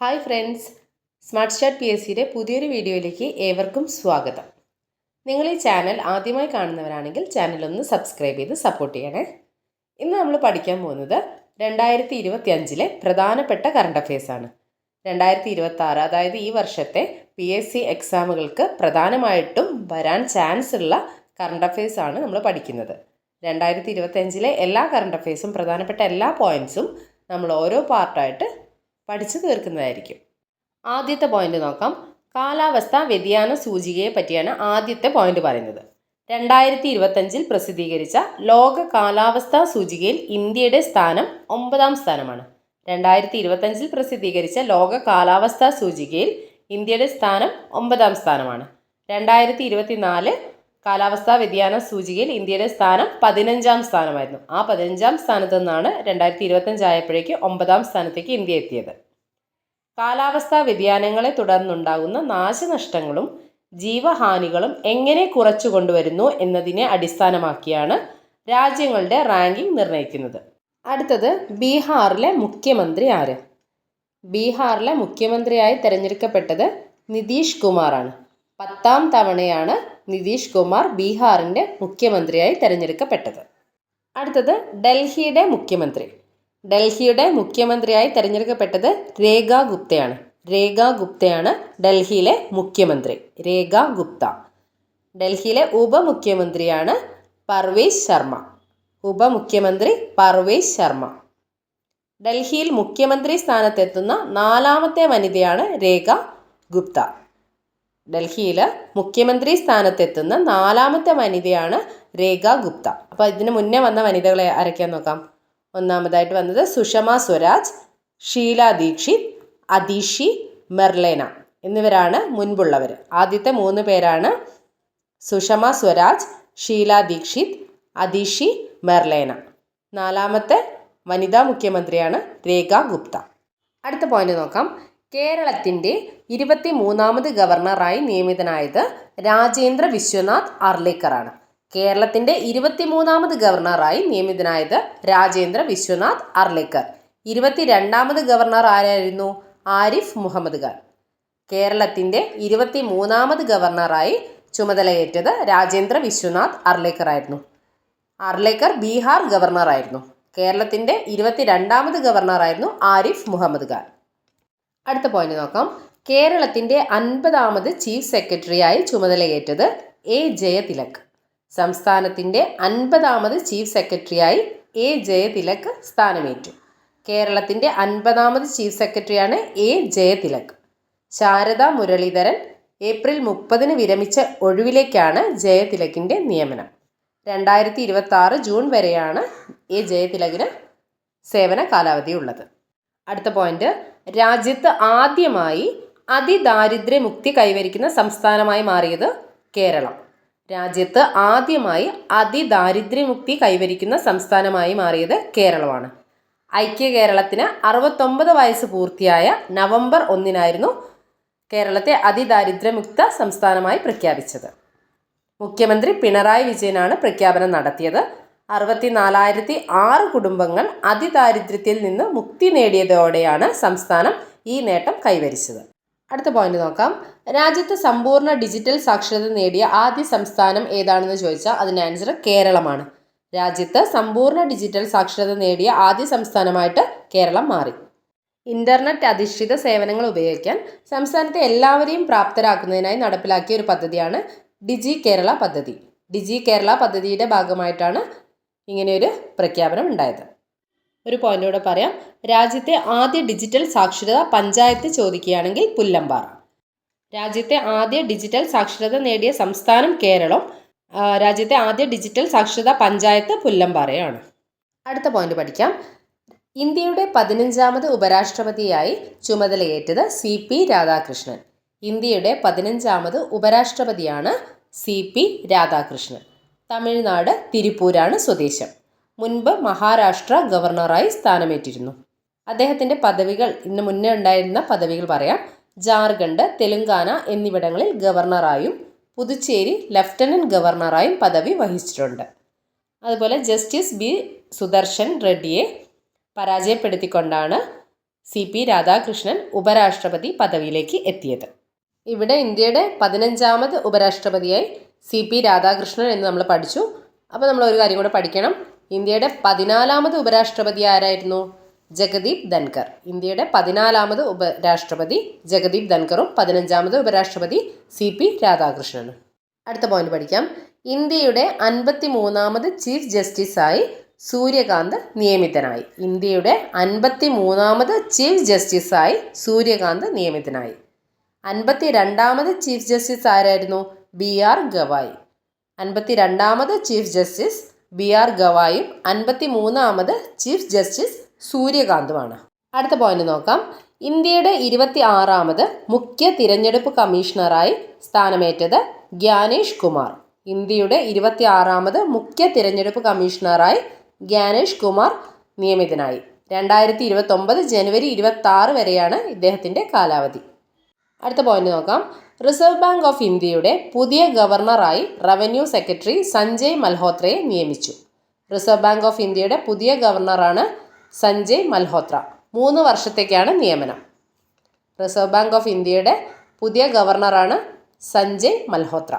Hi friends. Smart start P S സിയുടെ പുതിയൊരു വീഡിയോയിലേക്ക് ഏവർക്കും സ്വാഗതം. നിങ്ങൾ ഈ ചാനൽ ആദ്യമായി കാണുന്നവരാണെങ്കിൽ ചാനൽ ഒന്ന് സബ്സ്ക്രൈബ് ചെയ്ത് സപ്പോർട്ട് ചെയ്യണേ. ഇന്ന് നമ്മൾ പഠിക്കാൻ പോകുന്നത് രണ്ടായിരത്തി ഇരുപത്തി അഞ്ചിലെ പ്രധാനപ്പെട്ട കറണ്ട് അഫയേഴ്സാണ് രണ്ടായിരത്തി ഇരുപത്തി ആറ് അതായത് ഈ വർഷത്തെ പി എസ് സി എക്സാമുകൾക്ക് പ്രധാനമായിട്ടും വരാൻ ചാൻസ് ഉള്ള കറണ്ട് അഫയേഴ്സ് ആണ് നമ്മൾ പഠിക്കുന്നത്. രണ്ടായിരത്തി ഇരുപത്തഞ്ചിലെ എല്ലാ കറണ്ട് അഫയേഴ്സും പ്രധാനപ്പെട്ട എല്ലാ പോയിന്റ്സും നമ്മൾ ഓരോ പാർട്ടായിട്ട് പഠിച്ചു തീർക്കുന്നതായിരിക്കും. ആദ്യത്തെ പോയിന്റ് നോക്കാം. കാലാവസ്ഥ വ്യതിയാന സൂചികയെ പറ്റിയാണ് ആദ്യത്തെ പോയിന്റ് പറയുന്നത്. രണ്ടായിരത്തി ഇരുപത്തഞ്ചിൽ പ്രസിദ്ധീകരിച്ച ലോക കാലാവസ്ഥാ സൂചികയിൽ ഇന്ത്യയുടെ സ്ഥാനം ഒമ്പതാം സ്ഥാനമാണ്. രണ്ടായിരത്തി ഇരുപത്തഞ്ചിൽ പ്രസിദ്ധീകരിച്ച ലോക കാലാവസ്ഥാ സൂചികയിൽ ഇന്ത്യയുടെ സ്ഥാനം ഒമ്പതാം സ്ഥാനമാണ്. രണ്ടായിരത്തി ഇരുപത്തിനാല് കാലാവസ്ഥാ വ്യതിയാന സൂചികയിൽ ഇന്ത്യയുടെ സ്ഥാനം പതിനഞ്ചാം സ്ഥാനമായിരുന്നു. ആ പതിനഞ്ചാം സ്ഥാനത്ത് നിന്നാണ് രണ്ടായിരത്തി ഇരുപത്തഞ്ചായപ്പോഴേക്ക് ഒമ്പതാം സ്ഥാനത്തേക്ക് ഇന്ത്യ എത്തിയത്. കാലാവസ്ഥാ വ്യതിയാനങ്ങളെ തുടർന്നുണ്ടാകുന്ന നാശനഷ്ടങ്ങളും ജീവഹാനികളും എങ്ങനെ കുറച്ചു കൊണ്ടുവരുന്നു എന്നതിനെ അടിസ്ഥാനമാക്കിയാണ് രാജ്യങ്ങളുടെ റാങ്കിംഗ് നിർണയിക്കുന്നത്. അടുത്തത് ബീഹാറിലെ മുഖ്യമന്ത്രി ആര്? ബീഹാറിലെ മുഖ്യമന്ത്രിയായി തിരഞ്ഞെടുക്കപ്പെട്ടത് നിതീഷ് കുമാറാണ്. പത്താം തവണയാണ് നിതീഷ് കുമാർ ബീഹാറിന്റെ മുഖ്യമന്ത്രിയായി തിരഞ്ഞെടുക്കപ്പെട്ടത്. അടുത്തത് ഡൽഹിയുടെ മുഖ്യമന്ത്രി. ഡൽഹിയുടെ മുഖ്യമന്ത്രിയായി തിരഞ്ഞെടുക്കപ്പെട്ടത് രേഖ ഗുപ്തയാണ്. രേഖ ഗുപ്തയാണ് ഡൽഹിയിലെ മുഖ്യമന്ത്രി. രേഖ ഗുപ്ത. ഡൽഹിയിലെ ഉപമുഖ്യമന്ത്രിയാണ് പർവേശ് ശർമ്മ. ഉപമുഖ്യമന്ത്രി പർവേശ് ശർമ്മ. ഡൽഹിയിൽ മുഖ്യമന്ത്രി സ്ഥാനത്തെത്തുന്ന നാലാമത്തെ വനിതയാണ് രേഖ ഗുപ്ത. ഡൽഹിയിൽ മുഖ്യമന്ത്രി സ്ഥാനത്തെത്തുന്ന നാലാമത്തെ വനിതയാണ് രേഖ ഗുപ്ത. അപ്പോൾ ഇതിന് മുന്നേ വന്ന വനിതകളെ ആരൊക്കെയാന്ന് നോക്കാം. ഒന്നാമതായിട്ട് വന്നത് സുഷമ സ്വരാജ് ഷീല ദീക്ഷിത് അതീഷി മെർലേന എന്നിവരാണ് മുൻപുള്ളവർ ആദ്യത്തെ മൂന്ന് പേരാണ് സുഷമ സ്വരാജ് ഷീല ദീക്ഷിത് അതീഷി മെർലേന. നാലാമത്തെ വനിതാ മുഖ്യമന്ത്രിയാണ് രേഖ ഗുപ്ത. അടുത്ത പോയിന്റ് നോക്കാം. കേരളത്തിന്റെ ഇരുപത്തി മൂന്നാമത് ഗവർണറായി നിയമിതനായത് രാജേന്ദ്ര വിശ്വനാഥ് അർലേക്കറാണ് കേരളത്തിന്റെ ഇരുപത്തിമൂന്നാമത് ഗവർണറായി നിയമിതനായത് രാജേന്ദ്ര വിശ്വനാഥ് അർലേക്കർ ഇരുപത്തിരണ്ടാമത് ഗവർണർ ആരായിരുന്നു? ആരിഫ് മുഹമ്മദ് ഖാൻ. കേരളത്തിന്റെ ഇരുപത്തി മൂന്നാമത് ഗവർണറായി ചുമതലയേറ്റത് രാജേന്ദ്ര വിശ്വനാഥ് അർലേക്കർ ആയിരുന്നു. അർലേക്കർ ബീഹാർ ഗവർണറായിരുന്നു. കേരളത്തിന്റെ ഇരുപത്തിരണ്ടാമത് ഗവർണറായിരുന്നു ആരിഫ് മുഹമ്മദ് ഖാൻ. അടുത്ത പോയിന്റ് നോക്കാം. കേരളത്തിന്റെ അൻപതാമത് ചീഫ് സെക്രട്ടറിയായി ചുമതലയേറ്റത് എ ജയതിലക്. സംസ്ഥാനത്തിന്റെ അൻപതാമത് ചീഫ് സെക്രട്ടറിയായി എ ജയതിലക് സ്ഥാനമേറ്റു. കേരളത്തിന്റെ അൻപതാമത് ചീഫ് സെക്രട്ടറിയാണ് എ ജയതിലക്. ശാരദ മുരളീധരൻ ഏപ്രിൽ മുപ്പതിന് വിരമിച്ച ഒഴിവിലേക്കാണ് ജയതിലകിന്റെ നിയമനം. രണ്ടായിരത്തി ഇരുപത്തി ആറ് ജൂൺ വരെയാണ് എ ജയതിലകിന് സേവന കാലാവധി ഉള്ളത്. അടുത്ത പോയിന്റ് രാജ്യത്ത് ആദ്യമായി അതിദാരിദ്ര്യമുക്തി കൈവരിക്കുന്ന സംസ്ഥാനമായി മാറിയത് കേരളം. രാജ്യത്ത് ആദ്യമായി അതിദാരിദ്ര്യമുക്തി കൈവരിക്കുന്ന സംസ്ഥാനമായി മാറിയത് കേരളമാണ്. ഐക്യ കേരളത്തിന് അറുപത്തൊമ്പത് വയസ്സ് പൂർത്തിയായ നവംബർ ഒന്നിനായിരുന്നു കേരളത്തെ അതിദാരിദ്ര്യമുക്ത സംസ്ഥാനമായി പ്രഖ്യാപിച്ചത്. മുഖ്യമന്ത്രി പിണറായി വിജയനാണ് പ്രഖ്യാപനം നടത്തിയത്. അറുപത്തിനാലായിരത്തി ആറ് കുടുംബങ്ങൾ അതിദാരിദ്ര്യത്തിൽ നിന്ന് മുക്തി നേടിയതോടെയാണ് സംസ്ഥാനം ഈ നേട്ടം കൈവരിച്ചത്. അടുത്ത പോയിന്റ് നോക്കാം. രാജ്യത്ത് സമ്പൂർണ ഡിജിറ്റൽ സാക്ഷരത നേടിയ ആദ്യ സംസ്ഥാനം ഏതാണെന്ന് ചോദിച്ചാൽ അതിന്റെ ആൻസർ കേരളമാണ്. രാജ്യത്ത് സമ്പൂർണ ഡിജിറ്റൽ സാക്ഷരത നേടിയ ആദ്യ സംസ്ഥാനമായിട്ട് കേരളം മാറി. ഇന്റർനെറ്റ് അധിഷ്ഠിത സേവനങ്ങൾ ഉപയോഗിക്കാൻ സംസ്ഥാനത്തെ എല്ലാവരെയും പ്രാപ്തരാക്കുന്നതിനായി നടപ്പിലാക്കിയ ഒരു പദ്ധതിയാണ് ഡിജി കേരള പദ്ധതി. ഡിജി കേരള പദ്ധതിയുടെ ഭാഗമായിട്ടാണ് ഇങ്ങനെയൊരു പ്രഖ്യാപനം ഉണ്ടായത്. ഒരു പോയിന്റ് കൂടെ പറയാം. രാജ്യത്തെ ആദ്യ ഡിജിറ്റൽ സാക്ഷരത പഞ്ചായത്ത് ചോദിക്കുകയാണെങ്കിൽ പുല്ലമ്പാറ. രാജ്യത്തെ ആദ്യ ഡിജിറ്റൽ സാക്ഷരത നേടിയ സംസ്ഥാനം കേരളം. രാജ്യത്തെ ആദ്യ ഡിജിറ്റൽ സാക്ഷരത പഞ്ചായത്ത് പുല്ലമ്പാറയാണ്. അടുത്ത പോയിന്റ് പഠിക്കാം. ഇന്ത്യയുടെ പതിനഞ്ചാമത് ഉപരാഷ്ട്രപതിയായി ചുമതലയേറ്റത് സി പി രാധാകൃഷ്ണൻ. ഇന്ത്യയുടെ പതിനഞ്ചാമത് ഉപരാഷ്ട്രപതിയാണ് സി പി രാധാകൃഷ്ണൻ. തമിഴ്നാട് തിരുപ്പൂരാണ് സ്വദേശം. മുൻപ് മഹാരാഷ്ട്ര ഗവർണറായി സ്ഥാനമേറ്റിരുന്നു. അദ്ദേഹത്തിന്റെ പദവികൾ ഇന്ന് മുന്നേ ഉണ്ടായിരുന്ന പദവികൾ പറയാം ജാർഖണ്ഡ് തെലുങ്കാന എന്നിവിടങ്ങളിൽ ഗവർണറായും പുതുച്ചേരി ലഫ്റ്റനന്റ് ഗവർണറായും പദവി വഹിച്ചിട്ടുണ്ട്. അതുപോലെ ജസ്റ്റിസ് ബി സുദർശൻ റെഡ്ഡിയെ പരാജയപ്പെടുത്തിക്കൊണ്ടാണ് സി പി രാധാകൃഷ്ണൻ ഉപരാഷ്ട്രപതി പദവിയിലേക്ക് എത്തിയത്. ഇവിടെ ഇന്ത്യയുടെ പതിനഞ്ചാമത് ഉപരാഷ്ട്രപതിയായി സി പി രാധാകൃഷ്ണൻ എന്ന് നമ്മൾ പഠിച്ചു. അപ്പോൾ നമ്മൾ ഒരു കാര്യം കൂടെ പഠിക്കണം. ഇന്ത്യയുടെ പതിനാലാമത് ഉപരാഷ്ട്രപതി ആരായിരുന്നു? ജഗദീപ് ധൻകർ ഇന്ത്യയുടെ പതിനാലാമത് ഉപരാഷ്ട്രപതി ജഗദീപ് ധൻകറും പതിനഞ്ചാമത് ഉപരാഷ്ട്രപതി സി പി രാധാകൃഷ്ണനും. അടുത്ത പോയിന്റ് പഠിക്കാം. ഇന്ത്യയുടെ അൻപത്തി മൂന്നാമത് ചീഫ് ജസ്റ്റിസായി സൂര്യകാന്ത് നിയമിതനായി. ഇന്ത്യയുടെ അൻപത്തി മൂന്നാമത് ചീഫ് ജസ്റ്റിസായി സൂര്യകാന്ത് നിയമിതനായി. അൻപത്തി രണ്ടാമത് ചീഫ് ജസ്റ്റിസ് ആരായിരുന്നു? B R Gavai. അൻപത്തി രണ്ടാമത് ചീഫ് ജസ്റ്റിസ് ബി ആർ ഗവായും അൻപത്തി മൂന്നാമത് ചീഫ് ജസ്റ്റിസ് സൂര്യകാന്തുമാണ്. അടുത്ത പോയിന്റ് നോക്കാം. ഇന്ത്യയുടെ ഇരുപത്തി ആറാമത് മുഖ്യ തിരഞ്ഞെടുപ്പ് കമ്മീഷണറായി സ്ഥാനമേറ്റത് ഗ്യാനേഷ് കുമാർ. ഇന്ത്യയുടെ ഇരുപത്തി ആറാമത് മുഖ്യ തിരഞ്ഞെടുപ്പ് കമ്മീഷണറായി ഗ്യാനേഷ് കുമാർ നിയമിതനായി. രണ്ടായിരത്തി ഇരുപത്തൊമ്പത് ജനുവരി ഇരുപത്തി ആറ് വരെയാണ് ഇദ്ദേഹത്തിന്റെ കാലാവധി. അടുത്ത പോയിന്റ് നോക്കാം. റിസർവ് ബാങ്ക് ഓഫ് ഇന്ത്യയുടെ പുതിയ ഗവർണറായി റവന്യൂ സെക്രട്ടറി സഞ്ജയ് മൽഹോത്രയെ നിയമിച്ചു. റിസർവ് ബാങ്ക് ഓഫ് ഇന്ത്യയുടെ പുതിയ ഗവർണറാണ് സഞ്ജയ് മൽഹോത്ര. മൂന്ന് വർഷത്തേക്കാണ് നിയമനം. റിസർവ് ബാങ്ക് ഓഫ് ഇന്ത്യയുടെ പുതിയ ഗവർണറാണ് സഞ്ജയ് മൽഹോത്ര.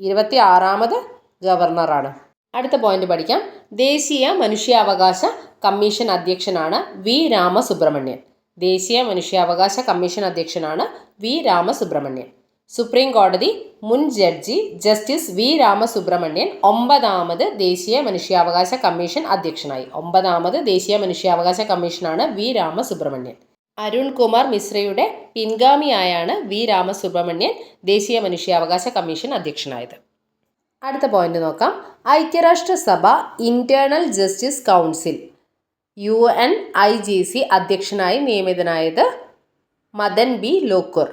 ഇരുപത്തി ആറാമത് ഗവർണറാണ്. അടുത്ത പോയിന്റ് പഠിക്കാം. ദേശീയ മനുഷ്യാവകാശ കമ്മീഷൻ അധ്യക്ഷനാണ് വി രാമസുബ്രഹ്മണ്യൻ. ദേശീയ മനുഷ്യാവകാശ കമ്മീഷൻ അധ്യക്ഷനാണ് വി രാമസുബ്രഹ്മണ്യൻ. സുപ്രീം കോടതി മുൻ ജഡ്ജി ജസ്റ്റിസ് വി രാമസുബ്രഹ്മണ്യൻ ഒമ്പതാമത് ദേശീയ മനുഷ്യാവകാശ കമ്മീഷൻ അധ്യക്ഷനായി. ഒമ്പതാമത് ദേശീയ മനുഷ്യാവകാശ കമ്മീഷനാണ് വി രാമസുബ്രഹ്മണ്യൻ. അരുൺ കുമാർ മിശ്രയുടെ പിൻഗാമിയായാണ് വി രാമസുബ്രഹ്മണ്യൻ ദേശീയ മനുഷ്യാവകാശ കമ്മീഷൻ അധ്യക്ഷനായത്. അടുത്ത പോയിന്റ് നോക്കാം. ഐക്യരാഷ്ട്രസഭ internal justice council. U N I G C അധ്യക്ഷനായി നിയമിതനായത് മദൻ ബി ലോക്കൂർ.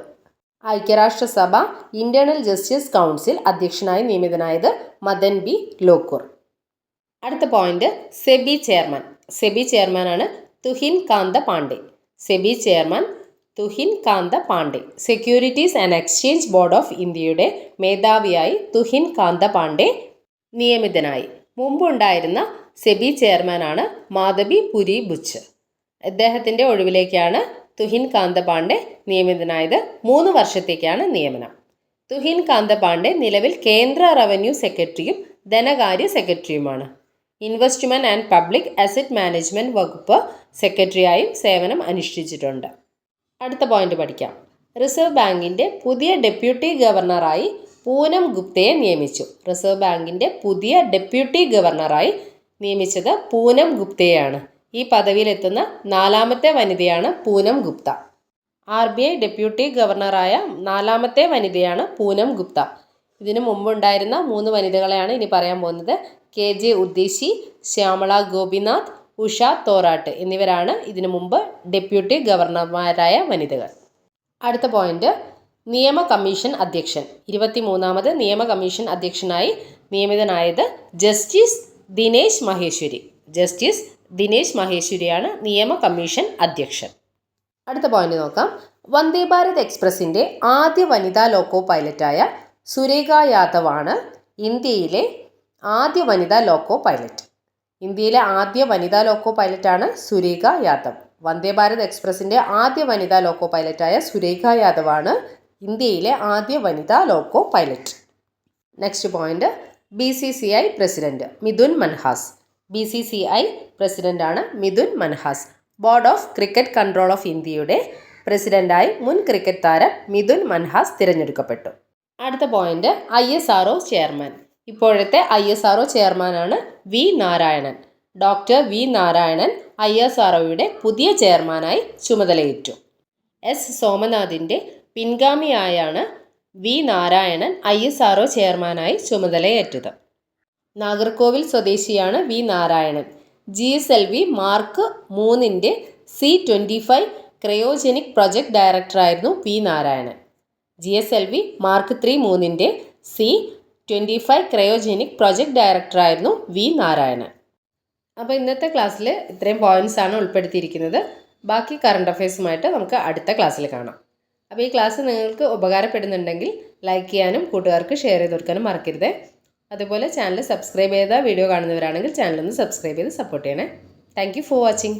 ഐക്യരാഷ്ട്രസഭ ഇന്റേണൽ ജസ്റ്റിസ് കൗൺസിൽ അധ്യക്ഷനായി നിയമിതനായത് മദൻ ബി ലോക്കൂർ. അടുത്ത പോയിന്റ് സെബി ചെയർമാൻ. സെബി ചെയർമാനാണ് Tuhin Kanta Pandey. SEBI chairman Tuhin Kanta Pandey. Securities and exchange board of ഇന്ത്യയുടെ മേധാവിയായി തുഹിൻ കാന്ത പാണ്ഡെ നിയമിതനായി. മുമ്പുണ്ടായിരുന്ന സെബി ചെയർമാനാണ് മാധബി പുരി ബുച്ച്. ഇദ്ദേഹത്തിന്റെ ഒഴിവിലേക്കാണ് തുഹിൻ കാന്ത പാണ്ഡെ നിയമിതനായത്. മൂന്ന് വർഷത്തേക്കാണ് നിയമനം. തുഹിൻ കാന്ത പാണ്ഡെ നിലവിൽ കേന്ദ്ര റവന്യൂ സെക്രട്ടറിയും ധനകാര്യ സെക്രട്ടറിയുമാണ്. Investment and public asset management വകുപ്പ് സെക്രട്ടറിയായും സേവനം അനുഷ്ഠിച്ചിട്ടുണ്ട്. അടുത്ത പോയിന്റ് പഠിക്കാം. റിസർവ് ബാങ്കിന്റെ പുതിയ ഡെപ്യൂട്ടി ഗവർണറായി പൂനം ഗുപ്തയെ നിയമിച്ചു. റിസർവ് ബാങ്കിന്റെ പുതിയ ഡെപ്യൂട്ടി ഗവർണറായി നിയമിച്ചത് പൂനം ഗുപ്തയെയാണ്. ഈ പദവിയിലെത്തുന്ന നാലാമത്തെ വനിതയാണ് Poonam Gupta. R B I deputy ഗവർണറായ നാലാമത്തെ വനിതയാണ് പൂനം ഗുപ്ത. ഇതിനു മുമ്പുണ്ടായിരുന്ന മൂന്ന് വനിതകളെയാണ് ഇനി പറയാൻ പോകുന്നത്. കെ ജെ ഉദ്ദേശി ശ്യാമള ഗോപിനാഥ് ഉഷ തോറാട്ട് എന്നിവരാണ് ഇതിനു മുമ്പ് ഡെപ്യൂട്ടി ഗവർണർമാരായ വനിതകൾ. അടുത്ത പോയിന്റ്. നിയമ കമ്മീഷൻ അധ്യക്ഷൻ. ഇരുപത്തിമൂന്നാമത് നിയമ കമ്മീഷൻ അധ്യക്ഷനായി നിയമിതനായത് ജസ്റ്റിസ് ദിനേശ് മഹേശ്വരി. ജസ്റ്റിസ് ദിനേശ് മഹേശ്വരിയാണ് നിയമ കമ്മീഷൻ അധ്യക്ഷൻ. അടുത്ത പോയിന്റ് നോക്കാം. വന്ദേ ഭാരത് എക്സ്പ്രസിന്റെ ആദ്യ വനിതാ ലോക്കോ പൈലറ്റായ സുരേഖ യാദവാണ് ഇന്ത്യയിലെ ആദ്യ വനിതാ ലോക്കോ പൈലറ്റ്. ഇന്ത്യയിലെ ആദ്യ വനിതാ ലോക്കോ പൈലറ്റാണ് സുരേഖ യാദവ്. വന്ദേ ഭാരത് എക്സ്പ്രസിന്റെ ആദ്യ വനിതാ ലോക്കോ പൈലറ്റായ സുരേഖ യാദവാണ് ഇന്ത്യയിലെ ആദ്യ വനിതാ loco pilot. Next point B C C I president Mithun Manhas. B C C I പ്രസിഡന്റാണ് Mithun Manhas. Board of cricket control of ഇന്ത്യയുടെ പ്രസിഡന്റായി മുൻ ക്രിക്കറ്റ് താരം മിഥുൻ മൻഹാസ് തിരഞ്ഞെടുക്കപ്പെട്ടു. അടുത്ത point I S R chairman. ഇപ്പോഴത്തെ ഐ എസ് ആർ ചെയർമാനാണ് V Narayanan. Doctor V Narayanan I S R പുതിയ ചെയർമാനായി ചുമതലയേറ്റു. എസ് സോമനാഥിന്റെ പിൻഗാമിയായാണ് V Narayanan I S R ചെയർമാനായി ചുമതലയേറ്റത്. നാഗർകോവിൽ സ്വദേശിയാണ് V Narayanan. G S L V mark മൂന്നിന്റെ C twenty five cryogenic project ഡയറക്ടറായിരുന്നു V Narayanan. G S L V mark three മൂന്നിന്റെ C twenty five cryogenic project ഡയറക്ടറായിരുന്നു V Narayanan. അപ്പോൾ ഇന്നത്തെ ക്ലാസ്സിൽ ഇത്രയും ആണ് ഉൾപ്പെടുത്തിയിരിക്കുന്നത്. ബാക്കി കറണ്ട് അഫയേഴ്സുമായിട്ട് നമുക്ക് അടുത്ത ക്ലാസ്സിൽ കാണാം. അപ്പോൾ ഈ ക്ലാസ് നിങ്ങൾക്ക് ഉപകാരപ്പെടുന്നുണ്ടെങ്കിൽ ലൈക്ക് ചെയ്യാനും കൂട്ടുകാർക്ക് ഷെയർ ചെയ്ത് കൊടുക്കാനും മറക്കരുത്. അതുപോലെ ചാനൽ സബ്സ്ക്രൈബ് ചെയ്ത വീഡിയോ കാണുന്നവരാണെങ്കിൽ ചാനലൊന്ന് സബ്സ്ക്രൈബ് ചെയ്ത് സപ്പോർട്ട് ചെയ്യണേ. Thank for watching